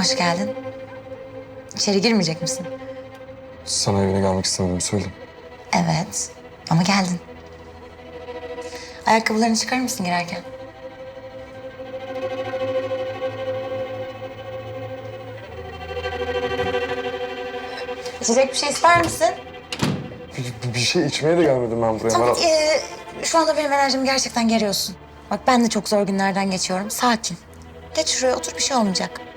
Hoş geldin. İçeri girmeyecek misin? Sana evine gelmek istemediğimi söyledim. Evet. Ama geldin. Ayakkabılarını çıkarır mısın girerken? İçecek bir şey ister misin? Bir, bir şey içmeye de gelmedim ben buraya. Tamam, Meral. ee, şu anda benim enerjimi gerçekten geriyorsun. Bak ben de çok zor günlerden geçiyorum. Sakin. Geç şuraya otur bir şey olmayacak.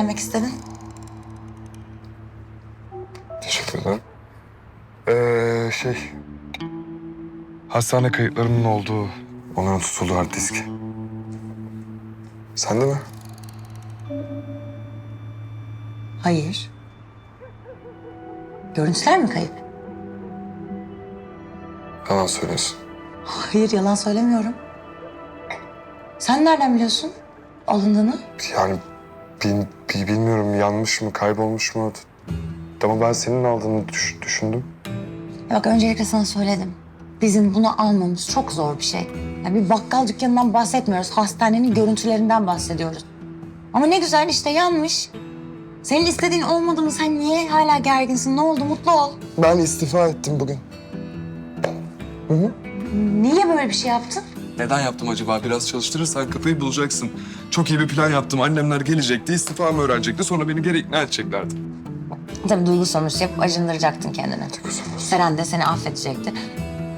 Gelmek istedin? Teşekkür ederim. Ee, şey... Hastane kayıtlarımın olduğu... Onların tutulduğu hard disk. Sende mi? Hayır. Görüntüler mi kayıp? Yalan söylüyorsun. Hayır, yalan söylemiyorum. Sen nereden biliyorsun alındığını? Yani bil- bil- bilmiyorum yanlış mı, kaybolmuş mu? Ama ben senin aldığını düş- düşündüm. Ya Bak öncelikle sana söyledim. Bizim bunu almamız çok zor bir şey. Ya bir bakkal dükkanından bahsetmiyoruz. Hastanenin görüntülerinden bahsediyoruz. Ama ne güzel işte yanmış. Senin istediğin olmadı mı? Sen niye hala gerginsin? Ne oldu? Mutlu ol. Ben istifa ettim bugün. Hı hı. Niye böyle bir şey yaptın? Neden yaptım acaba? Biraz çalıştırırsan kapıyı bulacaksın. Çok iyi bir plan yaptım. Annemler gelecekti, istifamı öğrenecekti. Sonra beni geri ikna edeceklerdi. Tabii duygu sömürüsü yapıp acındıracaktın kendini. Seren de seni affedecekti.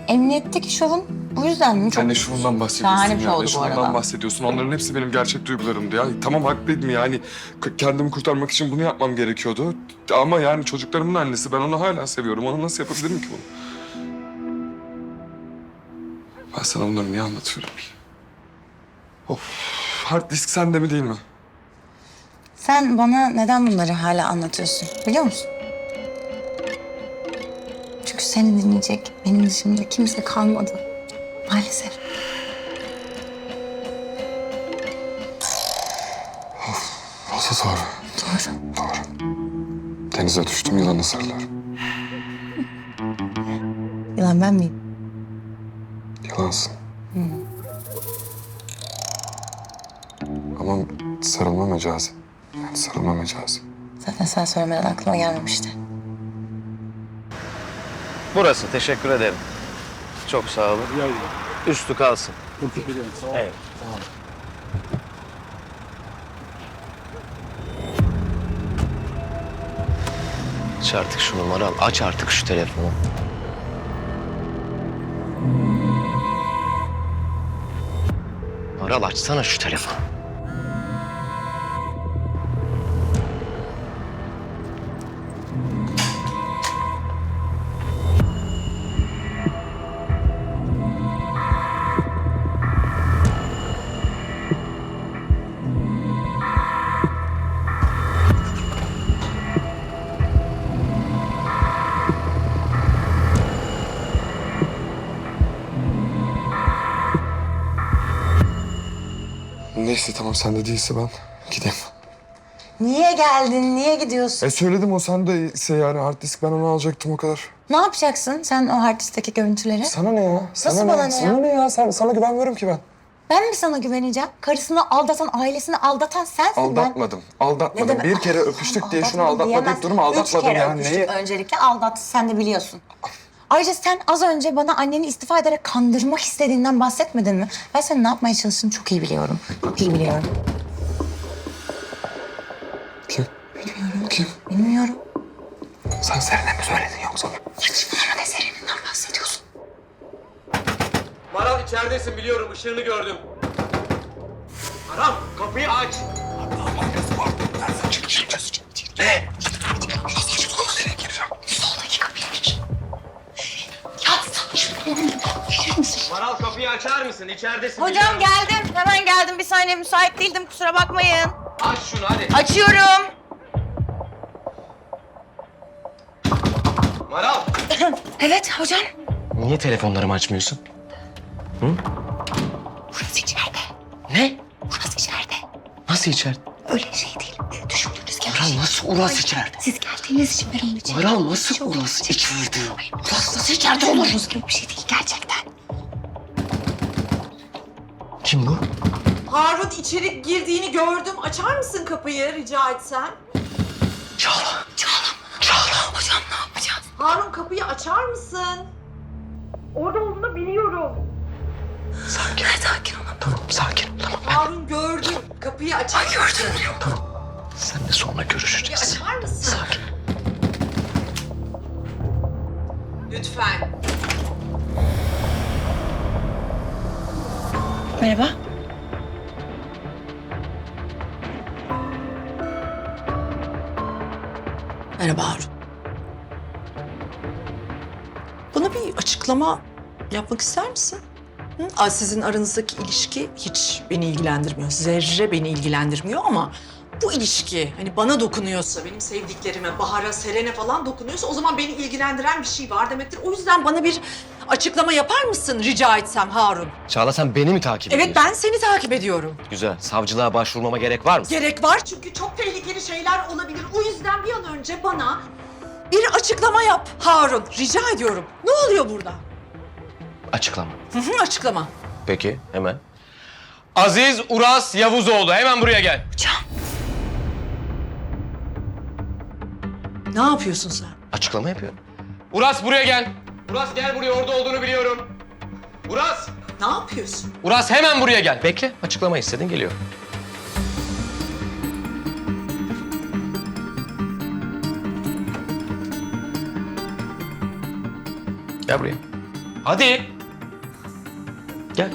Emniyetteki şovun bu yüzden mi? Çok Sen şundan bahsediyorsun Şahane bir ya? şey oldu bu arada. bahsediyorsun? Onların hepsi benim gerçek duygularımdı ya. Tamam haklıydım yani. K- Kendimi kurtarmak için bunu yapmam gerekiyordu. Ama yani çocuklarımın annesi. Ben onu hala seviyorum. Onu nasıl yapabilirim ki bunu? Ben sana bunları niye anlatıyorum ki? Of, hard disk sende mi değil mi? Sen bana neden bunları hala anlatıyorsun biliyor musun? Çünkü seni dinleyecek benim dışımda kimse kalmadı. Maalesef. Nasıl doğru? Doğru. Doğru. Denize düştüm yılanı sarılar. Yılan ben miyim? Yalansın. Ama sarılma mecazi. Yani sarılma mecazi. Zaten sen söylemeden aklıma gelmemişti. Burası teşekkür ederim. Çok sağ olun. Üstü kalsın. Evet. Aç artık şu numarayı al. Aç artık şu telefonu. Maral açsana şu telefonu. Neyse tamam sende değilse ben gideyim. Niye geldin? Niye gidiyorsun? E söyledim o sende ise yani hard disk ben onu alacaktım o kadar. Ne yapacaksın sen o hard diskteki görüntüleri? Sana ne ya? Sana Nasıl ne? bana ne Sana ya? ne ya? Sen, sana güvenmiyorum ki ben. Ben mi sana güveneceğim? Karısını aldatan, ailesini aldatan sensin. Ben... Aldatmadım. Aldatmadım. Ne demek? Bir kere öpüştük diye şunu Aldatmadım aldatma deyip diyemezsin. durma. Aldatmadım Üç kere ya. öpüştük Neyi? öncelikle aldattı sen de biliyorsun. Ayrıca sen az önce bana anneni istifa ederek kandırmak istediğinden bahsetmedin mi? Ben senin ne yapmaya çalıştığını çok iyi biliyorum. Çok iyi biliyorum. Kim? Bilmiyorum. Kim? Bilmiyorum. Sen Seren'e mi söyledin yoksa? Saçmalama ne sereninden bahsediyorsun? Maral içeridesin biliyorum ışığını gördüm. Maral kapıyı aç. Soldaki mısın? İçeridesin Hocam biliyorum. geldim. Hemen geldim. Bir saniye müsait değildim. Kusura bakmayın. Aç şunu hadi. Açıyorum. Maral. Evet hocam. Niye telefonlarımı açmıyorsun? Burası içeride. Ne? Burası içeride. Nasıl içeride? Öyle şey değil. Düşündüğünüz gibi. Maral nasıl Uras içeride? Siz geldiğiniz için ben onun için. Maral nasıl Uras içeride? Uras nasıl içeride olur? Düşündüğünüz gibi bir şey değil gerçekten. Kim bu? Harun içeri girdiğini gördüm. Açar mısın kapıyı rica etsem? Çağla. Çağla. Çağla. Hocam ne yapacağız? Harun kapıyı açar mısın? Orada olduğunu biliyorum. Sakin. Sakin olun. Tamam sakin. Tamam ben. Harun gördüm. Kapıyı açar mısın? Sen de sonra Kapıyı görüşeceğiz. açar mısın? Sakin. Lütfen. Merhaba. Merhaba Harun. Bana bir açıklama yapmak ister misin? Hı? Aa, Sizin aranızdaki ilişki hiç beni ilgilendirmiyor. Zerre beni ilgilendirmiyor ama bu ilişki hani bana dokunuyorsa, benim sevdiklerime, Bahar'a, Seren'e falan dokunuyorsa o zaman beni ilgilendiren bir şey var demektir. O yüzden bana bir açıklama yapar mısın rica etsem Harun? Çağla sen beni mi takip Evet ediyorsun? ben seni takip ediyorum. Güzel. Savcılığa başvurmama gerek var mı? Gerek var çünkü çok tehlikeli şeyler olabilir. O yüzden bir an önce bana bir açıklama yap Harun. Rica ediyorum. Ne oluyor burada? Açıklama. Hı hı, açıklama. Peki hemen. Aziz Uras Yavuzoğlu hemen buraya gel. Ne yapıyorsun sen? Açıklama yapıyor. Uras buraya gel. Uras gel buraya orada olduğunu biliyorum. Uras. Ne yapıyorsun? Uras hemen buraya gel. Bekle. Açıklama istedin geliyor. Gel buraya. Hadi. Gel.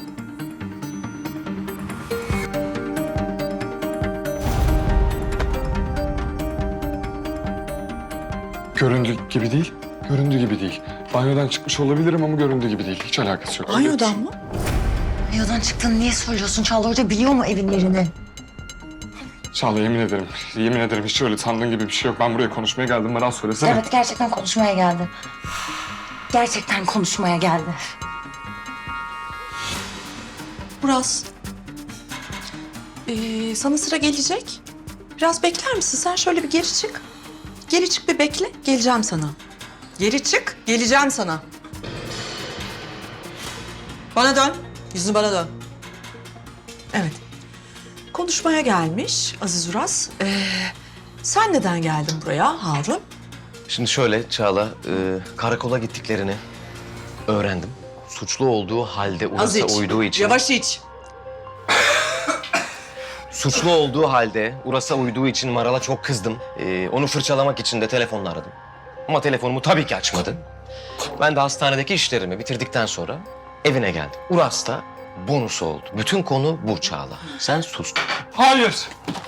Göründüğü gibi değil. Göründüğü gibi değil. Banyodan çıkmış olabilirim ama göründüğü gibi değil. Hiç alakası yok. Banyodan mı? Banyodan çıktığını niye söylüyorsun? Çağla Hoca biliyor mu evin yerini? Çağla yemin ederim. Yemin ederim hiç öyle sandığın gibi bir şey yok. Ben buraya konuşmaya geldim. Bana söylesene. Evet gerçekten konuşmaya geldi. Gerçekten konuşmaya geldi. Buraz. Ee, sana sıra gelecek. Biraz bekler misin? Sen şöyle bir geri çık. Geri çık bir bekle. Geleceğim sana. Geri çık. Geleceğim sana. Bana dön. Yüzünü bana dön. Evet. Konuşmaya gelmiş Aziz Uras. Ee, sen neden geldin buraya Harun? Şimdi şöyle Çağla, e, karakola gittiklerini öğrendim. Suçlu olduğu halde Az Uras'a iç. uyduğu için... Yavaş iç. Suçlu olduğu halde Uras'a uyduğu için Maral'a çok kızdım. Ee, onu fırçalamak için de telefonla aradım. Ama telefonumu tabii ki açmadı. Ben de hastanedeki işlerimi bitirdikten sonra evine geldim. Uras da bonus oldu. Bütün konu bu Çağla. Sen sus. Hayır.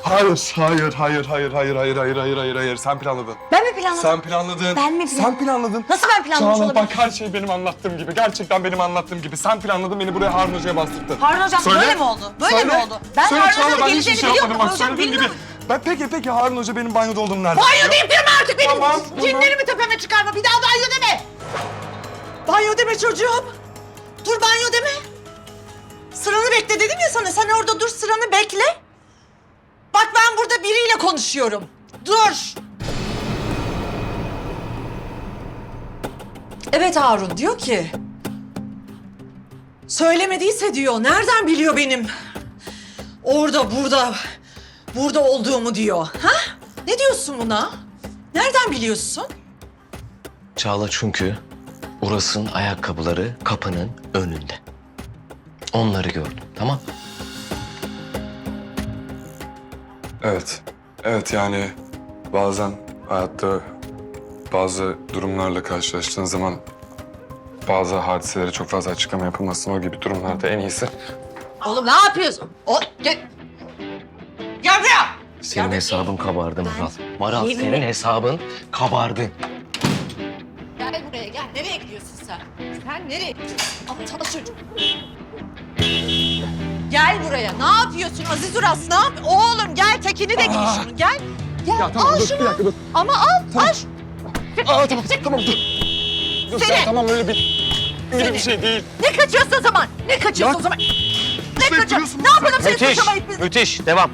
Hayır, hayır, hayır, hayır, hayır, hayır, hayır, hayır, hayır, hayır. Sen planladın. Ben mi planladım? Sen planladın. Ben mi plan- Sen planladın. Nasıl ben planlamış Çağla olabilirim? bak her şey benim anlattığım gibi. Gerçekten benim anlattığım gibi. Sen planladın beni buraya Harun Hoca'ya bastırdın. Harun Hocam Söyle. böyle mi oldu? Böyle Söyle. mi oldu? Ben Söyle Harun Çağla, Hoca'nın ben hiçbir geleceğini şey biliyordum. yapmadım. Bak Hocam söylediğim gibi. Ben peki peki Harun Hoca benim banyoda olduğumu nereden biliyor? Banyo deyip durma artık benim Tamam, tamam. cinlerimi tepeme çıkarma. Bir daha banyo deme. Banyo deme çocuğum. Dur banyo deme. Sıranı bekle dedim ya sana. Sen orada dur sıranı bekle. Bak ben burada biriyle konuşuyorum. Dur. Evet Harun diyor ki... Söylemediyse diyor. Nereden biliyor benim? Orada, burada, burada olduğumu diyor. Ha? Ne diyorsun buna? Nereden biliyorsun? Çağla çünkü Uras'ın ayakkabıları kapının önünde. Onları gördüm. Tamam Evet. Evet yani bazen hayatta bazı durumlarla karşılaştığın zaman bazı hadiselere çok fazla açıklama yapılmasın. O gibi durumlarda en iyisi. Oğlum ne yapıyorsun? O, gel. Buraya. Senin hesabın kabardı Maral. Maral Yemin senin hesabın kabardı. Çocuk. Gel buraya. Ne yapıyorsun Aziz Uras? Ne yap? Oğlum gel tekini de giy şunu. Gel. Gel Ya tamam al dur şunu. bir dakika dur. Ama al. Al. Aa tamam tamam dur. dur Seni! ya tamam öyle bir... Öyle bir şey değil. Ne kaçıyorsun o zaman? Ne kaçıyorsun Ya- o zaman? Ne kaçıyorsun? Ne yapalım seni Müthiş, suçlamayıp biz? müthiş. Devam.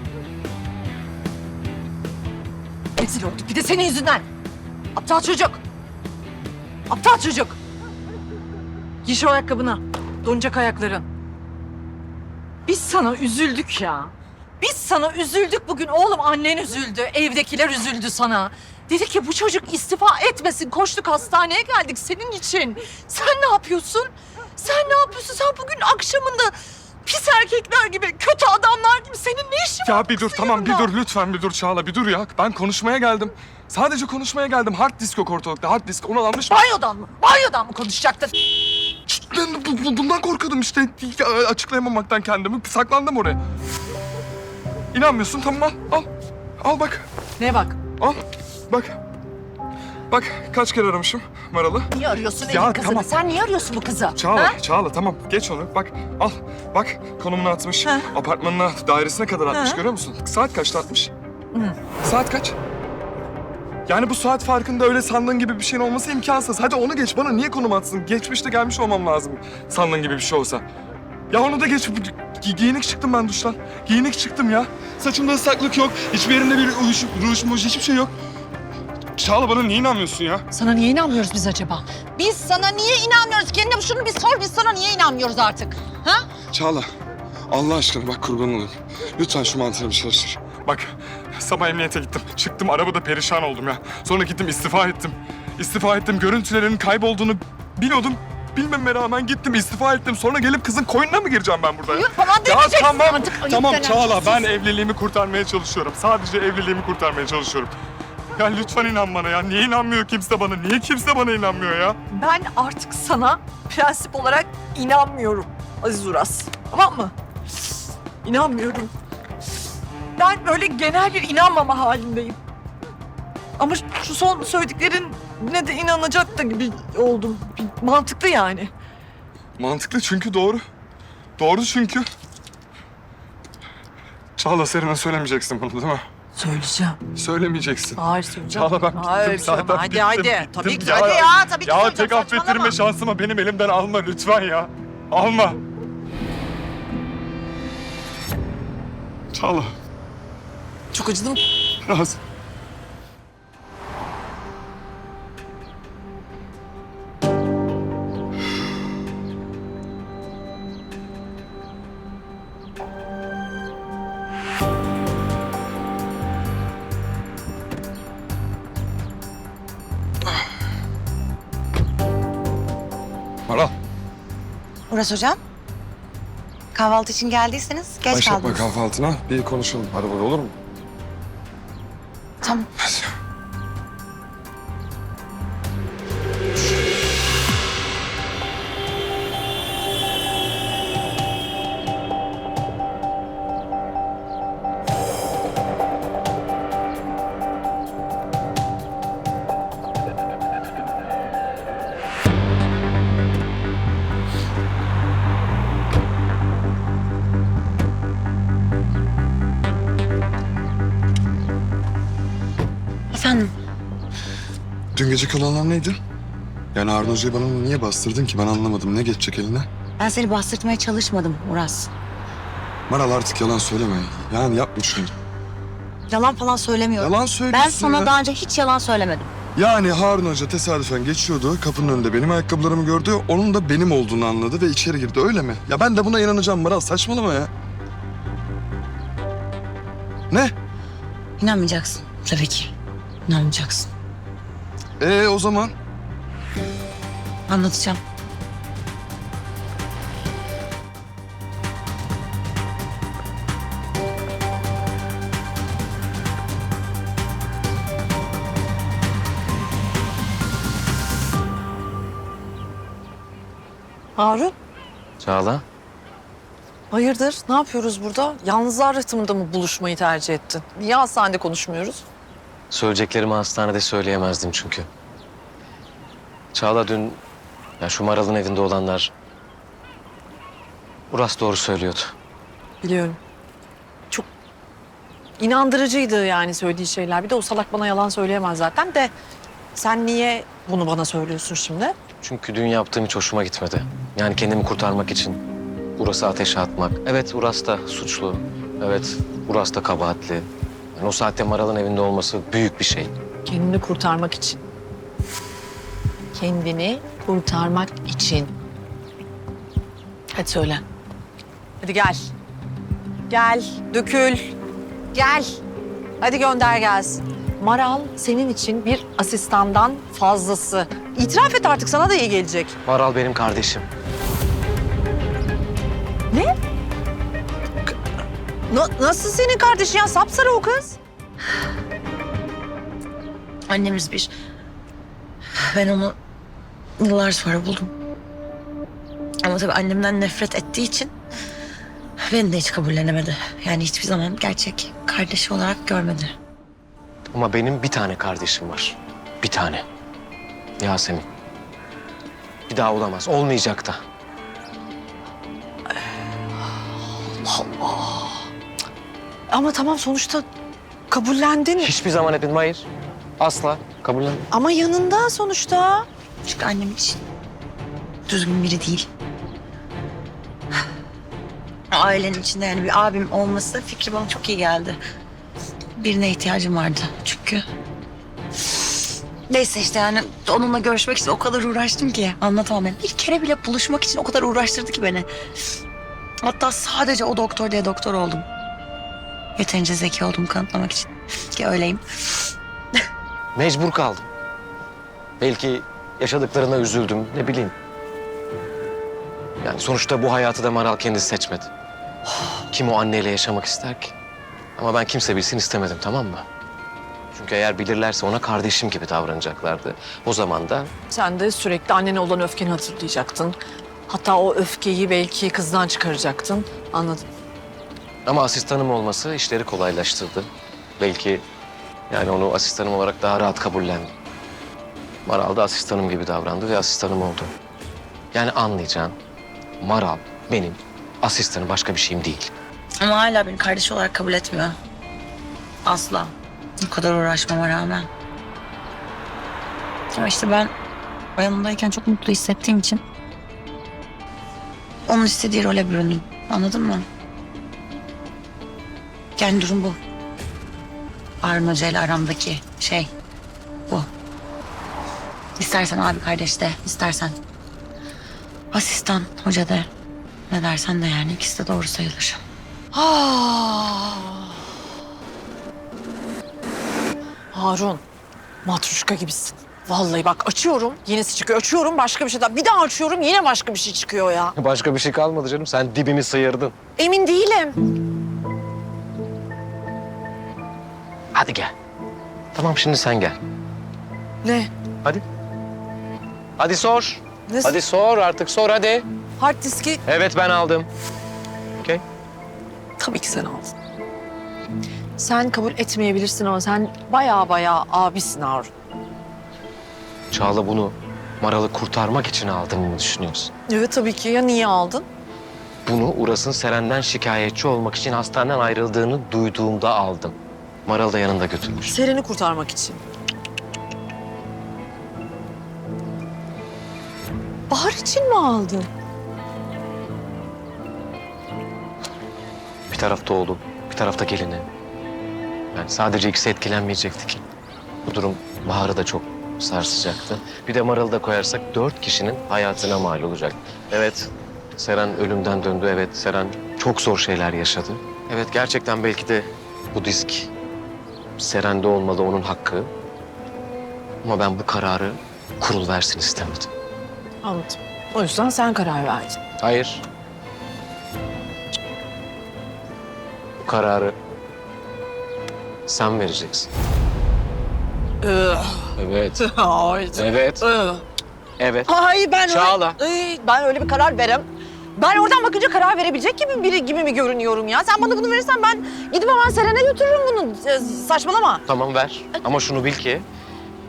Rezil olduk bir de senin yüzünden. Aptal çocuk. Aptal çocuk. Giy şu ayakkabına. Donacak ayakların. Biz sana üzüldük ya. Biz sana üzüldük bugün. Oğlum annen üzüldü. Evdekiler üzüldü sana. Dedi ki bu çocuk istifa etmesin. Koştuk hastaneye geldik senin için. Sen ne yapıyorsun? Sen ne yapıyorsun? Sen bugün akşamında pis erkekler gibi, kötü adamlar gibi senin ne işin var? Ya bir dur tamam bir dur lütfen bir dur Çağla bir dur ya. Ben konuşmaya geldim. Sadece konuşmaya geldim. Hard disk yok ortalıkta. Hard disk onu almış. Banyodan mı? Banyodan mı konuşacaktın? Ben bu- bu- bundan korkuyordum işte. Ya, Açıklayamamaktan kendimi. Saklandım oraya. İnanmıyorsun tamam al. Al, al bak. Ne bak? Al. Bak. Bak kaç kere aramışım Maral'ı. Niye arıyorsun Ya elin kızını? tamam. Sen niye arıyorsun bu kızı? Çağla, Ha? Çağla tamam geç onu. Bak al. Bak konumunu atmış. Ha. Apartmanına, dairesine kadar atmış görüyor musun? Saat kaçta atmış? Saat kaç? Yani bu saat farkında öyle sandığın gibi bir şeyin olması imkansız. Hadi onu geç bana niye konum atsın? Geçmişte gelmiş olmam lazım sandığın gibi bir şey olsa. Ya onu da geç. Gi- giyinik çıktım ben duştan. Giyinik çıktım ya. Saçımda ıslaklık yok. Hiçbir yerimde bir uyuş, ruj, muj, hiçbir şey yok. Çağla bana niye inanmıyorsun ya? Sana niye inanmıyoruz biz acaba? Biz sana niye inanmıyoruz? Kendine şunu bir sor biz sana niye inanmıyoruz artık? Ha? Çağla, Allah aşkına bak kurban olayım. Lütfen şu mantığına bir çalıştır. Bak, sabah emniyete gittim. Çıktım, arabada perişan oldum ya. Sonra gittim, istifa ettim. İstifa ettim, görüntülerin kaybolduğunu biliyordum. Bilmeme rağmen gittim, istifa ettim. Sonra gelip kızın koynuna mı gireceğim ben burada? Yok falan Ya demeyeceksin tamam, artık. Ayıp tamam denen Çağla. Ben evliliğimi kurtarmaya çalışıyorum. Sadece evliliğimi kurtarmaya çalışıyorum. Ya lütfen inan bana ya. Niye inanmıyor kimse bana? Niye kimse bana inanmıyor ya? Ben artık sana prensip olarak inanmıyorum Aziz Uras. Tamam mı? İnanmıyorum. Ben böyle genel bir inanmama halindeyim. Ama şu son söylediklerin ne de inanacak da gibi oldum. Mantıklı yani. Mantıklı çünkü doğru. Doğru çünkü. Çağla Seren'e söylemeyeceksin bunu değil mi? Söyleyeceğim. Söylemeyeceksin. Hayır söyleyeceğim. Çağla ben bittim Hayır, zaten. Hadi bittim, hadi. bittim. Tabii ki Ya- hadi ya. Tabii ki Ya söyleyeceğim. tek affettirme Saçmalama. şansımı benim elimden alma lütfen ya. Alma. Çağla Çok acıdım. biraz. Maral. Uras hocam. Kahvaltı için geldiyseniz geç Başlatma kaldınız. kahvaltına. Bir konuşalım. Hadi burada olur mu? Dün geceki olanlar neydi? Yani Harun Hoca'yı bana niye bastırdın ki ben anlamadım. Ne geçecek eline? ben seni bastırtmaya çalışmadım Uras. Maral artık yalan söyleme. Yani yapma şunu. Yalan falan söylemiyorum. Yalan söylüyorsun ben sana ya. daha önce hiç yalan söylemedim. Yani Harun Hoca tesadüfen geçiyordu. Kapının önünde benim ayakkabılarımı gördü. Onun da benim olduğunu anladı ve içeri girdi. Öyle mi? Ya ben de buna inanacağım Maral. Saçmalama ya. Ne? İnanmayacaksın tabii ki. İnanmayacaksın. Ee o zaman? Anlatacağım. Harun, Çağla. hayırdır? Ne yapıyoruz burada? Yalnızlar rıhtımında mı buluşmayı tercih ettin? Niye hastanede konuşmuyoruz? Söyleyeceklerimi hastanede söyleyemezdim çünkü. Çağla dün ya şu Maral'ın evinde olanlar Uras doğru söylüyordu. Biliyorum. Çok inandırıcıydı yani söylediği şeyler. Bir de o salak bana yalan söyleyemez zaten de. Sen niye bunu bana söylüyorsun şimdi? Çünkü dün yaptığım hiç hoşuma gitmedi. Yani kendimi kurtarmak için Uras'ı ateşe atmak. Evet Uras da suçlu. Evet Uras da kabahatli. Yani o saatte Maral'ın evinde olması büyük bir şey. Kendini kurtarmak için. Kendini kurtarmak için. Hadi söyle. Hadi gel. Gel, dökül. Gel. Hadi gönder gelsin. Maral senin için bir asistandan fazlası. İtiraf et artık sana da iyi gelecek. Maral benim kardeşim. Na- nasıl senin kardeşin ya? Sapsarı o kız. Annemiz bir. Ben onu yıllar sonra buldum. Ama tabii annemden nefret ettiği için beni de hiç kabullenemedi. Yani hiçbir zaman gerçek kardeşi olarak görmedi. Ama benim bir tane kardeşim var. Bir tane. Yasemin. Bir daha olamaz. Olmayacak da. Ama tamam sonuçta kabullendin. Hiçbir zaman etmedim. Hayır. Asla. Kabullen. Ama yanında sonuçta. Çünkü annem için düzgün biri değil. Ailenin içinde yani bir abim olması fikri bana çok iyi geldi. Birine ihtiyacım vardı çünkü. Neyse işte yani onunla görüşmek için o kadar uğraştım ki anlatamam. Yani bir kere bile buluşmak için o kadar uğraştırdı ki beni. Hatta sadece o doktor diye doktor oldum. Yeterince zeki olduğumu kanıtlamak için. Ki öyleyim. Mecbur kaldım. Belki yaşadıklarına üzüldüm. Ne bileyim. Yani sonuçta bu hayatı da Maral kendisi seçmedi. Kim o anneyle yaşamak ister ki? Ama ben kimse bilsin istemedim tamam mı? Çünkü eğer bilirlerse ona kardeşim gibi davranacaklardı. O zaman da Sen de sürekli annene olan öfkeni hatırlayacaktın. Hatta o öfkeyi belki kızdan çıkaracaktın. Anladım. Ama asistanım olması işleri kolaylaştırdı. Belki yani onu asistanım olarak daha rahat kabullendim. Maral da asistanım gibi davrandı ve asistanım oldu. Yani anlayacağın Maral benim asistanım başka bir şeyim değil. Ama hala beni kardeş olarak kabul etmiyor. Asla. Bu kadar uğraşmama rağmen. Ama işte ben o yanındayken çok mutlu hissettiğim için... ...onun istediği role büründüm. Anladın mı? Yani durum bu. Harun Hoca ile aramdaki şey bu. İstersen abi kardeş de, istersen asistan hoca de. Ne dersen de yani ikisi de doğru sayılır. Ah. Harun, matruşka gibisin. Vallahi bak açıyorum, yenisi çıkıyor. Açıyorum başka bir şey daha. Bir daha açıyorum yine başka bir şey çıkıyor ya. Başka bir şey kalmadı canım. Sen dibimi sıyırdın. Emin değilim. Hadi gel. Tamam şimdi sen gel. Ne? Hadi. Hadi sor. Ne? Hadi sor artık sor hadi. Hard diski Evet ben aldım. Okey. tabii ki sen aldın. Sen kabul etmeyebilirsin ama sen baya baya abisin Harun. Çağla bunu Maral'ı kurtarmak için aldım mı düşünüyorsun? Evet tabii ki. Ya niye aldın? Bunu Uras'ın Seren'den şikayetçi olmak için hastaneden ayrıldığını duyduğumda aldım. Maral da yanında götürmüş. Seren'i kurtarmak için. Bahar için mi aldın? Bir tarafta oğlum, bir tarafta gelini. Yani sadece ikisi etkilenmeyecekti ki. Bu durum Bahar'ı da çok sarsacaktı. Bir de Maral'ı da koyarsak dört kişinin hayatına mal olacak. Evet, Seren ölümden döndü. Evet, Seren çok zor şeyler yaşadı. Evet, gerçekten belki de bu disk Seren'de olmalı onun hakkı. Ama ben bu kararı kurul versin istemedim. Anladım. O yüzden sen karar verdin. Hayır. Bu kararı sen vereceksin. Evet. Haydi. Evet. Evet. Hayır ben Çağla. öyle, Ay, ben öyle bir karar verem. Ben oradan bakınca karar verebilecek gibi biri gibi mi görünüyorum ya? Sen bana bunu verirsen ben gidip hemen Seren'e götürürüm bunu. Ee, Saçmalama. Tamam ver. Ama şunu bil ki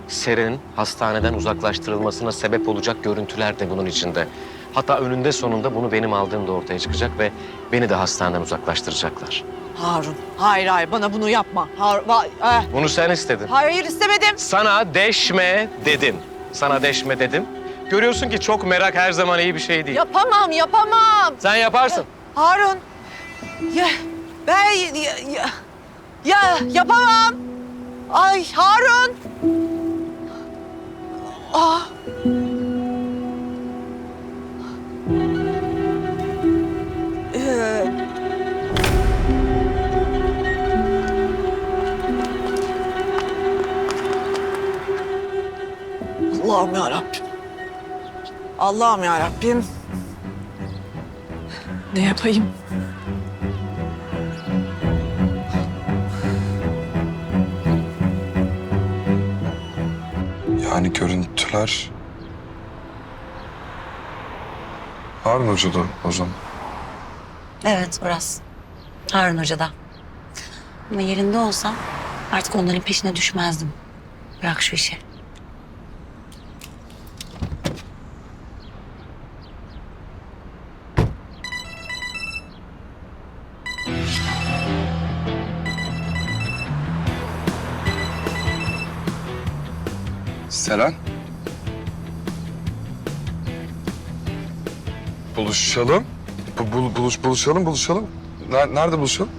Seren'in hastaneden uzaklaştırılmasına sebep olacak görüntüler de bunun içinde. Hatta önünde sonunda bunu benim aldığım da ortaya çıkacak ve beni de hastaneden uzaklaştıracaklar. Harun. Hayır hayır bana bunu yapma. Har va- eh. Bunu sen istedin. Hayır istemedim. Sana deşme dedim. Sana deşme dedim. Görüyorsun ki çok merak her zaman iyi bir şey değil. Yapamam yapamam. Sen yaparsın. Harun. Ya ben ya, ya, ya yapamam. Ay Harun. Ah. Ee, Allah'ım ya Rabbim. Allah'ım ya Rabbim. Ne yapayım? Yani görüntüler... Harun Hoca'da o zaman. Evet Uras. Harun Hoca da. Ama yerinde olsam artık onların peşine düşmezdim. Bırak şu işi. Selen. Buluşalım. Bu, bul- buluş, buluşalım, buluşalım. Ner- Nerede buluşalım?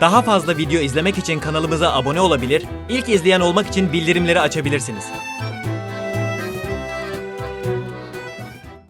Daha fazla video izlemek için kanalımıza abone olabilir, ilk izleyen olmak için bildirimleri açabilirsiniz.